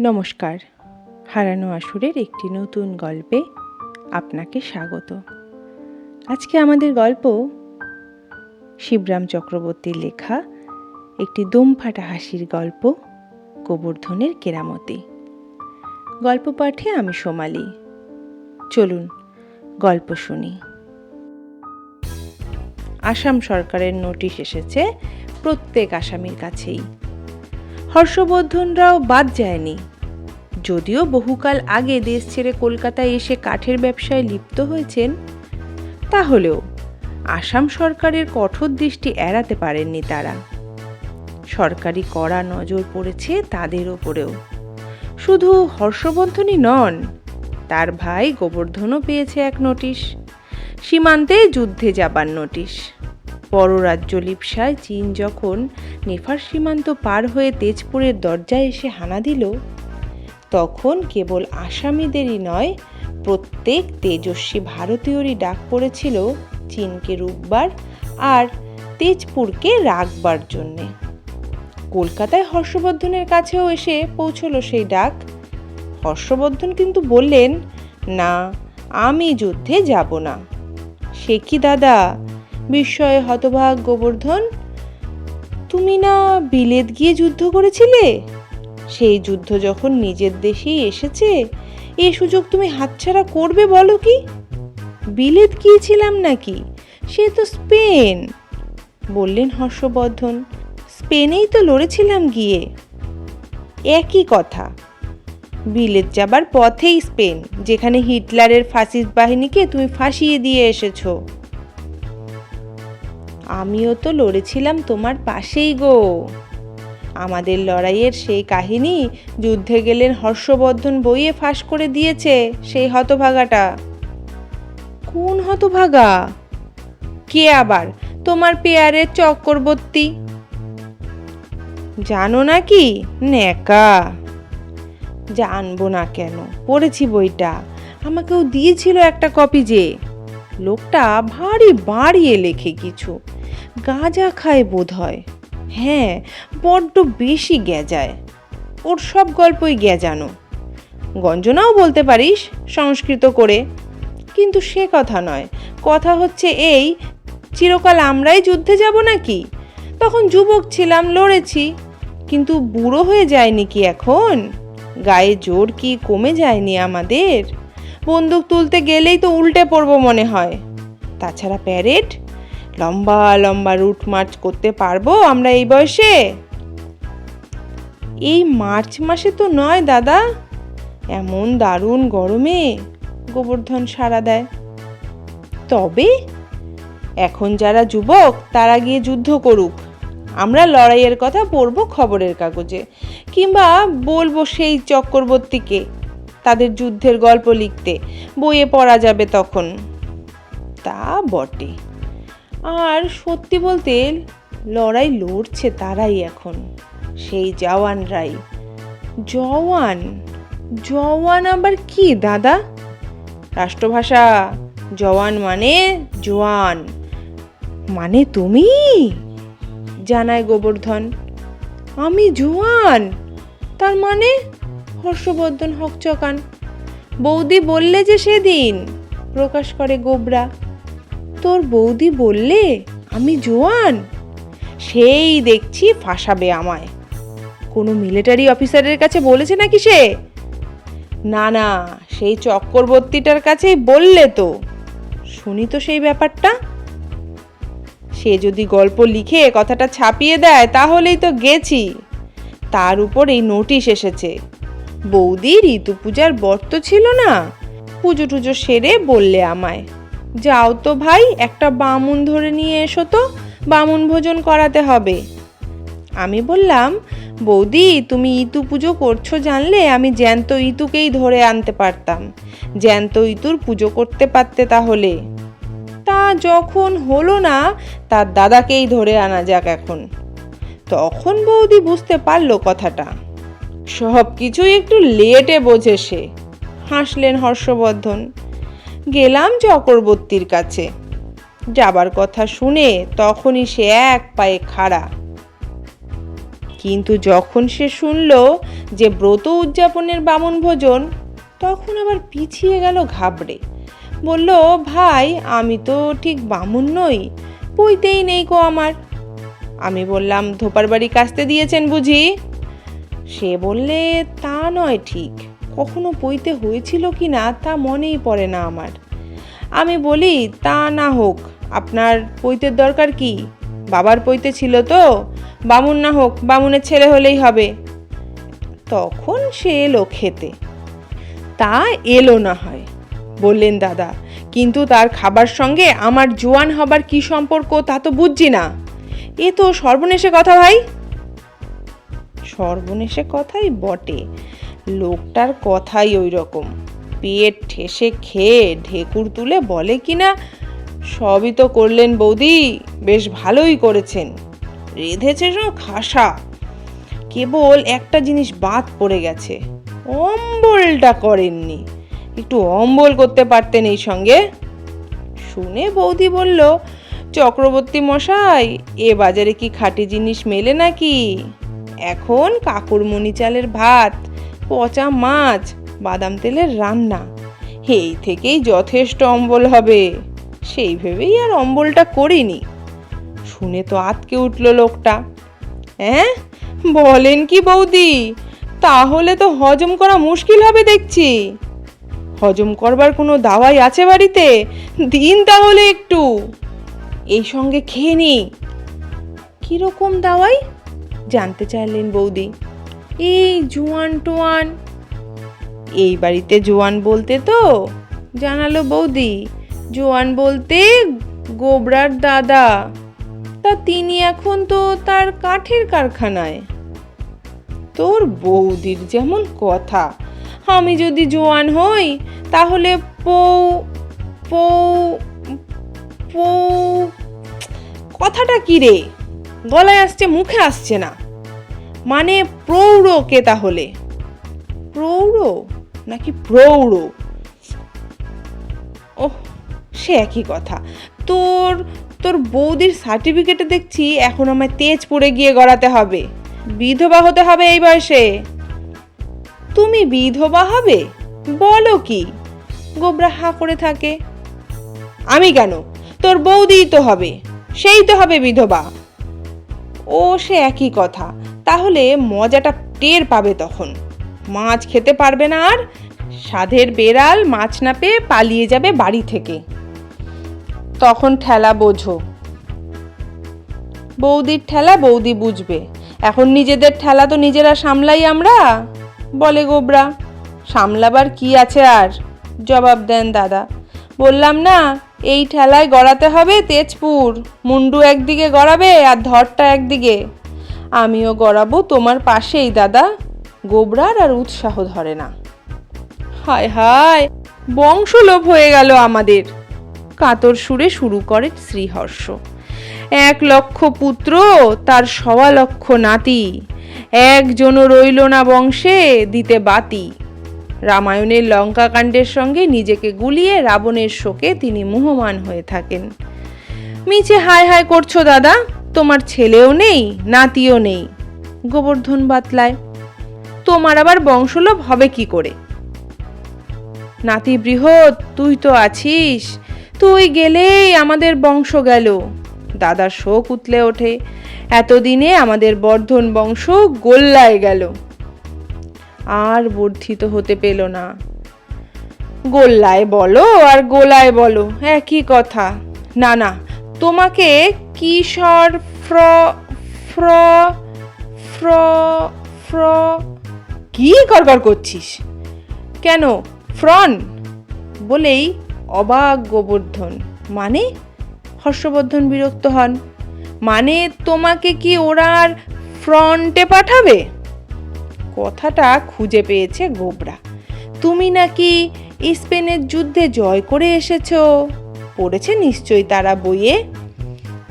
নমস্কার। হারানো আসুরের একটি নতুন গল্পে আপনাকে স্বাগত। আজকে আমাদের গল্প শিবরাম চক্রবর্তীর লেখা একটি দমফাটা হাসির গল্প, গোবর্ধনের কেরামতি। গল্প পাঠে আমি সোমালি। চলুন, গল্প শুনি। আসাম সরকারের নোটিশ এসেছে, প্রত্যেক আসামির কাছেই। হর্ষবর্ধনরাও বাদ যায়নি। যদিও বহুকাল আগে দেশ ছেড়ে কলকাতায় এসে কাঠের ব্যবসায় লিপ্ত হয়েছেন, তাহলেও আসাম সরকারের কঠোর দৃষ্টি এড়াতে পারেননি তারা। সরকারি কড়া নজর পড়েছে তাদের ওপরেও। শুধু হর্ষবর্ধনই নন, তার ভাই গোবর্ধনও পেয়েছে এক নোটিশ, সীমান্তে যুদ্ধে যাবার নোটিশ। পররাজ্য লিপসায় চীন যখন নেফার সীমান্ত পার হয়ে তেজপুরের দরজায় এসে হানা দিল, তখন কেবল আসামিদেরই নয়, প্রত্যেক তেজস্বী ভারতীয়রই ডাক পড়েছিল চীনকে রুখবার আর তেজপুরকে রাখবার জন্যে। কলকাতায় হর্ষবর্ধনের কাছেও এসে পৌঁছলো সেই ডাক। হর্ষবর্ধন কিন্তু বললেন, না, আমি যুদ্ধে যাব না। সে কি দাদা বিস্ময়ে হতভাগ গোবর্ধন, তুমি না বিলেত গিয়ে যুদ্ধ করেছিলে? সেই যুদ্ধ যখন নিজের দেশেই এসেছে, এ সুযোগ তুমি হাতছাড়া করবে বলো কি? বিলেত গিয়েছিলাম নাকি? সে তো স্পেন, বললেন হর্ষবর্ধন, স্পেনেই তো লড়েছিলাম গিয়ে। একই কথা, বিলেত যাবার পথেই স্পেন, যেখানে হিটলারের ফাসিস্ট বাহিনীকে তুমি ফাঁসিয়ে দিয়ে এসেছ। আমিও তো লড়েছিলাম তোমার পাশেই গো। আমাদের লড়াইয়ের সেই কাহিনী যুদ্ধে গেলেন হর্ষবর্ধন বইয়ে ফাঁস করে দিয়েছে সেই হতভাগাটা। কোন হতভাগা? কে আবার তোমার পেয়ারের চক্করবর্তী জানো নাকি ন্যাকা। জানব না কেন? পড়েছি বইটা। আমাকেও দিয়েছিল একটা কপি যে। লোকটা ভারী বাড়িয়ে লেখে কিছু। গাঁজা খায় বোধ হয় হ্যাঁ বড্ড বেশি গেজায় ওর সব গল্পই গেজানো গঞ্জনাও বলতে পারিস, সংস্কৃত করে। কিন্তু সে কথা নয়। কথা হচ্ছে এই, চিরকাল আমরাই যুদ্ধে যাব নাকি? তখন যুবক ছিলাম, লড়েছি। কিন্তু বুড়ো হয়ে যায়নি কি এখন? গায়ে জোর কি কমে যায়নি আমাদের? বন্দুক তুলতে গেলেই তো উল্টে পড়ব মনে হয়। তাছাড়া প্যারেড? লম্বা লম্বা রুট মার্চ করতে পারব আমরা এই বয়সে? এই মার্চ মাসে তো নয় দাদা। এমন দারুণ গরমে গোবর্ধন সাড়া দেয়। তবে এখন যারা যুবক, তারা গিয়ে যুদ্ধ করুক। আমরা লড়াইয়ের কথা পড়ব খবরের কাগজে, কিংবা বলব সেই চক্রবর্তীকে তাদের যুদ্ধের গল্প লিখতে। বইয়ে পড়া যাবে তখন। তা বটে। আর সত্যি বলতে লড়াই লড়ছে তারাই এখন, সেই জওয়ানরাই। জওয়ান? জওয়ান আবার কি, দাদা? রাষ্ট্রভাষা, জওয়ান মানে জোয়ান। মানে তুমি? জানায় গোবর্ধন। আমি জোয়ান? তার মানে হর্ষবর্ধন হকচকান। বৌদি বললে যে সেদিন, প্রকাশ করে গোবরা। তোর বৌদি বললে আমি জোয়ান? সেই দেখছি ফাঁসাবে আমায়। কোনো মিলিটারি অফিসারের কাছে বলেছে নাকি সে? না না, সেই চক্রবর্তীটার কাছেই বললে তো। শুনি তো সেই ব্যাপারটা। সে যদি গল্প লিখে কথাটা ছাপিয়ে দেয়, তাহলেই তো গেছি। তার উপর এই নোটিশ এসেছে। বৌদি ঋতু পূজার বর্ত ছিল না। পুজো টুজো সেরে বললে আমায় যাও তো ভাই, একটা বামুন ধরে নিয়ে এসো তো, বামুন ভোজন করাতে হবে। আমি বললাম, বৌদি, তুমি ইতু পুজো করছ জানলে আমি জ্যান্ত ইতুকেই ধরে আনতে পারতাম। জ্যান্ত ইতুর পুজো করতে পারতে তাহলে। তা যখন হলো না, তার দাদাকেই ধরে আনা যাক এখন। তখন বৌদি বুঝতে পারল কথাটা। সব কিছুই একটু লেটে বোঝে সে। হাসলেন হর্ষবর্ধন। গেলাম চক্রবর্তীর কাছে। যাবার কথা শুনে তখনই সে এক পায়ে খাড়া। কিন্তু যখন সে শুনল যে ব্রত উদযাপনের বামন ভোজন, তখন আবার পিছিয়ে গেল ঘাবড়ে। বলল, ভাই, আমি তো ঠিক বামুন নই বইতেই নেই কো আমার। আমি বললাম, ধোপার বাড়ি কাস্তে দিয়েছেন বুঝি? সে বললে, তা নয় ঠিক। কখনো পইতে হয়েছিল কি না তা মনেই পড়ে না আমার। আমি বলি, তা না হোক, আপনার পৈতের দরকার কি? বাবার পৈতে ছিল তো? বামুন না হোক, বামুনের ছেলে হলেই হবে। তখন সে এলো খেতে। তা এলো না হয়, বললেন, দাদা, কিন্তু তার খাবার সঙ্গে আমার জোয়ান হবার কি সম্পর্ক তা তো বুঝছি না। এ তো সর্বনেশে কথা ভাই? সর্বনেশে কথাই বটে। লোকটার কথাই ওই রকম পেট ঠেসে খেয়ে ঢেকুর তুলে বলে কিনা? সবই তো করলেন বৌদি, বেশ ভালোই করেছেন। রেঁধেছে সব খাসা। কেবল একটা জিনিস বাদ পড়ে গেছে। অম্বলটা করেননি। একটু অম্বল করতে পারতেন এই সঙ্গে? শুনে বৌদি বলল, চক্রবর্তী মশাই, এ বাজারে কি খাঁটি জিনিস মেলে নাকি? এখন কাকুর মণি চালের ভাত পচা মাছ, বাদাম তেলের রান্না। এই থেকেই যথেষ্ট অম্বল হবে। সেই ভেবেই আর অম্বলটা করিনি। শুনে তো আতকে উঠল লোকটা। হ্যাঁ বলেন কি বৌদি? তাহলে তো হজম করা মুশকিল হবে দেখছি। হজম করবার কোনো দাওয়াই আছে বাড়িতে? দিন তাহলে একটু। এই সঙ্গে খেয়ে নি। কীরকম দাওয়াই? জানতে চাইলেন বৌদি। এই জোয়ান টোয়ান। এই বাড়িতে জোয়ান বলতে তো? জানালো বৌদি। জোয়ান বলতে গোবরার দাদা। তা তিনি এখন তো তার কাঠের কারখানায়। তোর বৌদির যেমন কথা। আমি যদি জোয়ান হই, তাহলে পৌ পৌ পৌ, কথাটা কি রে? গলায় আসছে, মুখে আসছে না। মানে প্রৌঢ় কে তাহলে? প্রৌঢ়? নাকি প্রৌঢ়? ওহ, সে একই কথা। তোর তোর বৌদির সার্টিফিকেটে দেখছি এখন আমায় তেজ পড়ে গিয়ে গড়াতে হবে। বিধবা হতে হবে এই বয়সে। তুমি বিধবা হবে? বলো কি? গোবরা হা করে থাকে। আমি কেন? তোর বৌদিই তো হবে। সেই তো হবে বিধবা। ও, সে একই কথা। তাহলে মজাটা টের পাবে তখন। মাছ খেতে পারবে না আর সাধের বেড়াল মাছ না পেয়ে পালিয়ে যাবে বাড়ি থেকে। তখন ঠেলা বোঝো। বৌদির ঠেলা বৌদি বুঝবে। এখন নিজেদের ঠেলা তো নিজেরা সামলাই আমরা? বলে গোবরা। সামলাবার কি আছে আর? জবাব দেন দাদা। বললাম না, এই ঠেলায় গড়াতে হবে তেজপুর। মুন্ডু একদিকে গড়াবে আর ধরটা একদিকে। আমিও গড়াবো তোমার পাশেই, দাদা। গোবরার আর উৎসাহ ধরে না। হায় হায়, বংশলোভ হয়ে গেল আমাদের। কাতর সুরে শুরু করে শ্রীহর্ষ। এক লক্ষ পুত্র, তার সওয়া লক্ষ নাতি। একজনও রইল না বংশে, দিতে বাতি। রামায়ণের লঙ্কাকাণ্ডের সঙ্গে নিজেকে গুলিয়ে রাবণের শোকে তিনি মুহমান হয়ে থাকেন। মিছে হায় হায় করছ, দাদা। তোমার ছেলেও নেই, নাতিও নেই। গোবর্ধন বাতলায়, তোমার আবার বংশলোভ হবে কি করে? নাতি বৃহৎ, তুই তো আছিস, তুই গেলেই আমাদের বংশ গেল। দাদার শোক উতলে ওঠে, এতদিনে আমাদের বর্ধন বংশ গোল্লায় গেল। আর বর্ধিত হতে পেল না। গোল্লায় বলো আর গোলায় বলো, একই কথা। না না, তোমাকে কিশোর ফ্র ফ্র ফ্র ফ্র কি গড়গড় করছিস? কেন? ফ্রন? বলেই অবাক গোবর্ধন মানে? হর্ষবর্ধন বিরক্ত হন। মানে তোমাকে কি ওরা আর ফ্রন্টে পাঠাবে? কথাটা খুঁজে পেয়েছে গোবরা। তুমি নাকি স্পেনের যুদ্ধে জয় করে এসেছ? পড়েছে নিশ্চয়ই তারা বইয়ে।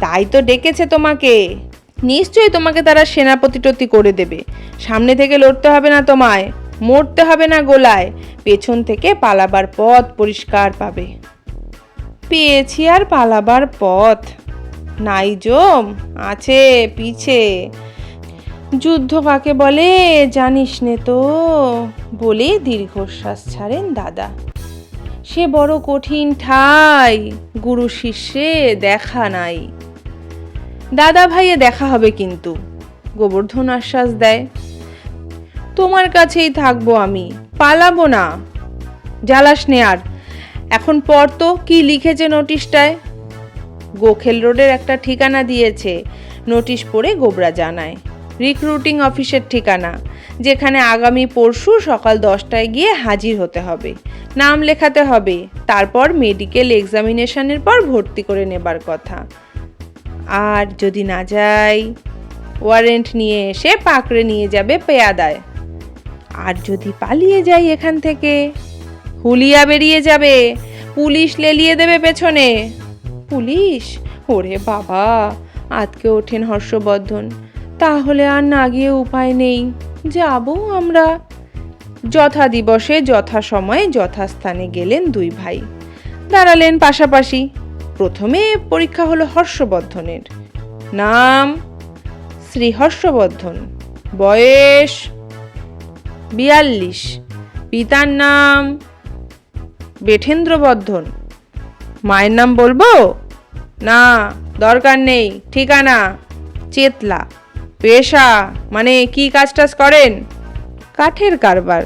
তাই তো ডেকেছে তোমাকে। নিশ্চয়ই তোমাকে তারা সেনাপতিটতি করে দেবে। সামনে থেকে লড়তে হবে না তোমায়, মরতে হবে না গোলায়। পেছন থেকে পালাবার পথ পরিষ্কার পাবে। পেয়েছি আর পালাবার পথ। নাই জম, আছে পিছে। যুদ্ধ কাকে বলে জানিস নে তো, বলে দীর্ঘশ্বাস ছাড়েন দাদা। সে বড় কঠিন ঠাই, গুরু শিষ্যে দেখা নাই। দাদা ভাইয়ে দেখা হবে কিন্তু। গোবর্ধন আশ্বাস দেয়, তোমার কাছেই থাকব আমি, পালাবো না। জ্বালাস নে আর। এখন পর তো কি লিখেছে নোটিশটায়? গোখেল রোডের একটা ঠিকানা দিয়েছে, নোটিশ পড়ে গোবরা জানায়, রিক্রুটিং অফিসের ঠিকানা, যেখানে আগামী পরশু সকাল দশটায় গিয়ে হাজির হতে হবে। নাম লেখাতে হবে, তারপর মেডিকেল এক্সামিনেশনের পর ভর্তি করে নেবার কথা। আর যদি না যাই ওয়ারেন্ট নিয়ে এসে পাকড়ে নিয়ে যাবে পেয়াদায়। আর যদি পালিয়ে যাই এখান থেকে, হুলিয়া বেরিয়ে যাবে, পুলিশ লেলিয়ে দেবে পেছনে। পুলিশ? ওরে বাবা আজকে ওঠেন হর্ষবর্ধন। তাহলে আর না গিয়ে উপায় নেই, যাব আমরা। যথা দিবসে, যথা সময়ে, যথাস্থানে গেলেন দুই ভাই। দাঁড়ালেন পাশাপাশি। প্রথমে পরীক্ষা হলো হর্ষবর্ধনের। নাম শ্রী হর্ষবর্ধন। বয়স বিয়াল্লিশ। পিতার নাম বেঠেন্দ্রবর্ধন। মায়ের নাম বলব? না, দরকার নেই, ঠিকানা চেতলা। পেশা মানে কি কাজ টাজ করেন? কাঠের কারবার।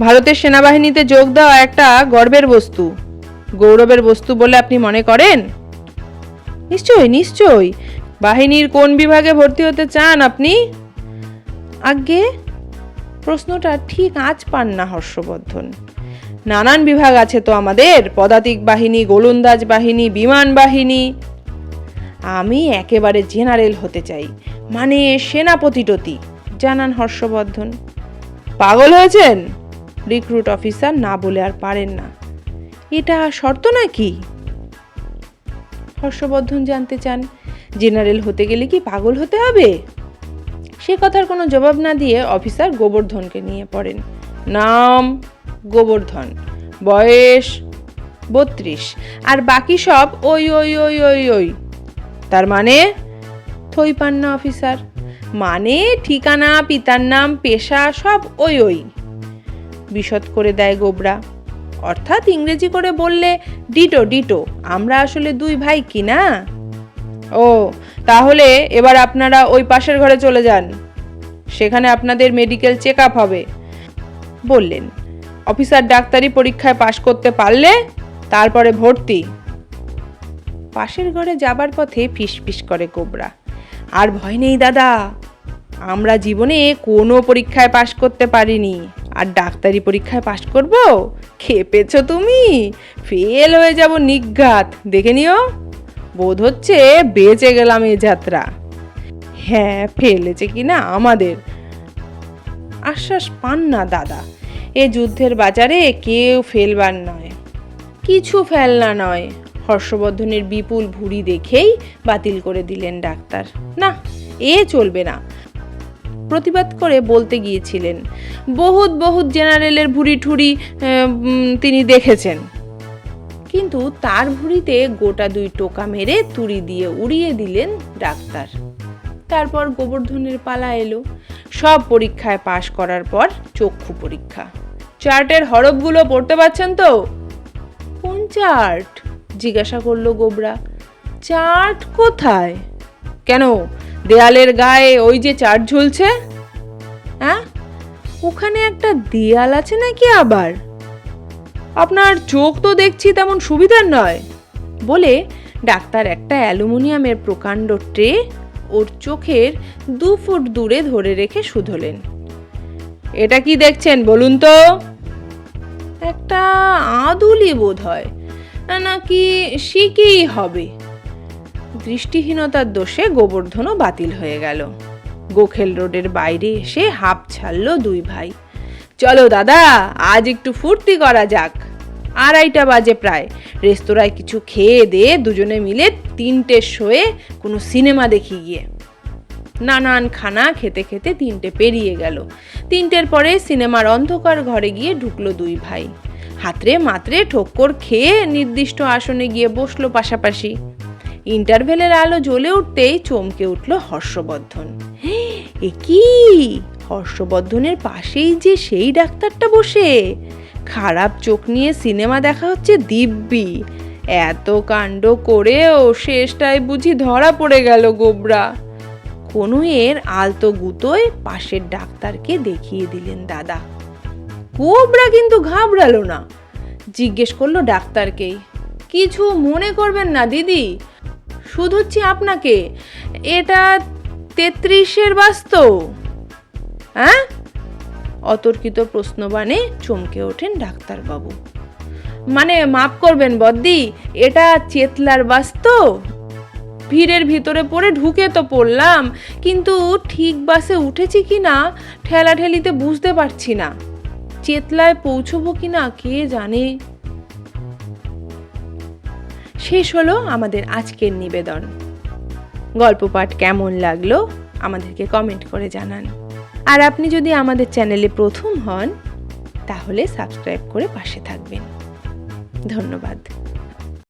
ভারতের সেনাবাহিনীতে যোগ দেওয়া একটা গর্বের বস্তু। গৌরবের বস্তু বলে আপনি মনে করেন? নিশ্চয়ই নিশ্চয়ই। বাহিনীর কোন বিভাগে ভর্তি হতে চান আপনি? আগে প্রশ্নটা ঠিক আজ পান না, হর্ষবর্ধন। নানান বিভাগ আছে তো আমাদের। পদাতিক বাহিনী, গোলন্দাজ বাহিনী, বিমান বাহিনী। আমি একেবারে জেনারেল হতে চাই। মানে সেনাপতিটতি জানান হর্ষবর্ধন। পাগল হয়েছেন? রিক্রুট অফিসার না বলে আর পারেন না। এটা শর্ত নাকি? হর্ষবর্ধন জানতে চান, জেনারেল হতে গেলে কি পাগল হতে হবে? সে কথার কোনো জবাব না দিয়ে অফিসার গোবর্ধনকে নিয়ে পড়েন। নাম গোবর্ধন, বয়স বত্রিশ। আর বাকি সব ওই ওই ওই ওই ওই। তার মানে? থই পান না, অফিসার। মানে ঠিকানা, পিতার নাম, পেশা, সব ওই ওই। বিশদ করে দেয় গোবরা। অর্থাৎ ইংরেজি করে বললে, ডিটো ডিটো, আমরা আসলে দুই ভাই কি না? ও, তাহলে এবার আপনারা ওই পাশের ঘরে চলে যান। সেখানে আপনাদের মেডিকেল চেক আপ হবে। বললেন, অফিসার ডাক্তারি পরীক্ষায় পাশ করতে পারলে তারপরে ভর্তি। পাশের ঘরে যাবার পথে ফিসফিস করে কোবরা। আর ভয় নেই দাদা, আমরা জীবনে কোনো পরীক্ষায় পাশ করতে পারিনি। আর ডাক্তারি পরীক্ষায় পাশ করব? খেপেছ তুমি? ফেল হয়ে যাব নিঘাত। দেখে নিও। বোধ হচ্ছে বেঁচে গেলাম এ যাত্রা। হ্যাঁ ফেলেছে কি না আমাদের। আশ্বাস পান না দাদা। এ যুদ্ধের বাজারে কেউ ফেলবার নয়। কিছু ফেলনা নয়। হর্ষবর্ধনের বিপুল ভুঁড়ি দেখেই বাতিল করে দিলেন ডাক্তার। না, এ চলবে না। প্রতিবাদ করে বলতে গিয়েছিলেন। বহুত বহুত জেনারেলের ভুঁড়ি ঠুড়ি তিনি দেখেছেন। কিন্তু তার ভুঁড়িতে গোটা দুই টোকা মেরে তুড়ি দিয়ে উড়িয়ে দিলেন ডাক্তার। তারপর গোবর্ধনের পালা এলো। সব পরীক্ষায় পাশ করার পর চক্ষু পরীক্ষা। চার্টের হরফগুলো পড়তে পারছেন তো? কোন চার্ট? জিজ্ঞাসা করল গোবরা। চার্ট কোথায়? কেন? দেয়ালের গায়ে ওই যে চার্ট ঝুলছে? হ্যাঁ? ওখানে একটা দেয়াল আছে নাকি আবার? আপনার চোখ তো দেখছি তেমন সুবিধার নয়। বলে ডাক্তার একটা অ্যালুমিনিয়ামের প্রকাণ্ড ট্রে ওর চোখের দু ফুট দূরে ধরে রেখে শুধলেন। এটা কি দেখছেন বলুন তো? একটা আদুলি বোধ হয় নাকি শিকেই হবে। দৃষ্টিহীনতার দোষে গোবর্ধনও বাতিল হয়ে গেল। গোখেল রোডের বাইরে এসে হাঁপ ছাড়লো দুই ভাই। চলো দাদা, আজ একটু ফুর্তি করা যাক। আড়াইটা বাজে প্রায়। রেস্তোরাঁয় কিছু খেয়ে দিয়ে দুজনে মিলে তিনটে শোয়ে কোনো সিনেমা দেখি গিয়ে। নানান খানা খেতে খেতে তিনটে পেরিয়ে গেল। তিনটের পরে সিনেমার অন্ধকার ঘরে গিয়ে ঢুকলো দুই ভাই। হাতরে মাত্রে ঠক্কর খেয়ে নির্দিষ্ট আসনে গিয়ে বসল পাশাপাশি। ইন্টারভেলের আলো জ্বলে উঠতেই চমকে উঠল হর্ষবর্ধন। এ কি? হর্ষবর্ধনের পাশেই যে সেই ডাক্তারটা বসে? খারাপ চোখ নিয়ে সিনেমা দেখা হচ্ছে দিব্যি। এত কাণ্ড করেও শেষটায় বুঝি ধরা পড়ে গেল গোবরা। কনুয়ের আলতো গুতোয় পাশের ডাক্তারকে দেখিয়ে দিলেন দাদা। কোবরা কিন্তু ঘাবড়ালো না। জিজ্ঞেস করল ডাক্তারকেই। কিছু মনে করবেন না, দিদি। শুধুচ্ছি আপনাকে। এটা তেত্রিশের বাস্ত হ্যাঁ? অতর্কিত প্রশ্নবাণে চমকে ওঠেন ডাক্তারবাবু। মানে মাফ করবেন বদ্দি, এটা চেতলার বাস্ত ভিড়ের ভিতরে পড়ে ঢুকে তো পড়লাম, কিন্তু ঠিক বাসে উঠেছি কি না, ঠেলাঠেলিতে বুঝতে পারছি না। চেতলায় পৌঁছবো কি না, কে জানে? শেষ হলো আমাদের আজকের নিবেদন। গল্প পাঠ কেমন লাগল আমাদেরকে কমেন্ট করে জানান। আর আপনি যদি আমাদের চ্যানেলে প্রথম হন, তাহলে সাবস্ক্রাইব করে পাশে থাকবেন। ধন্যবাদ।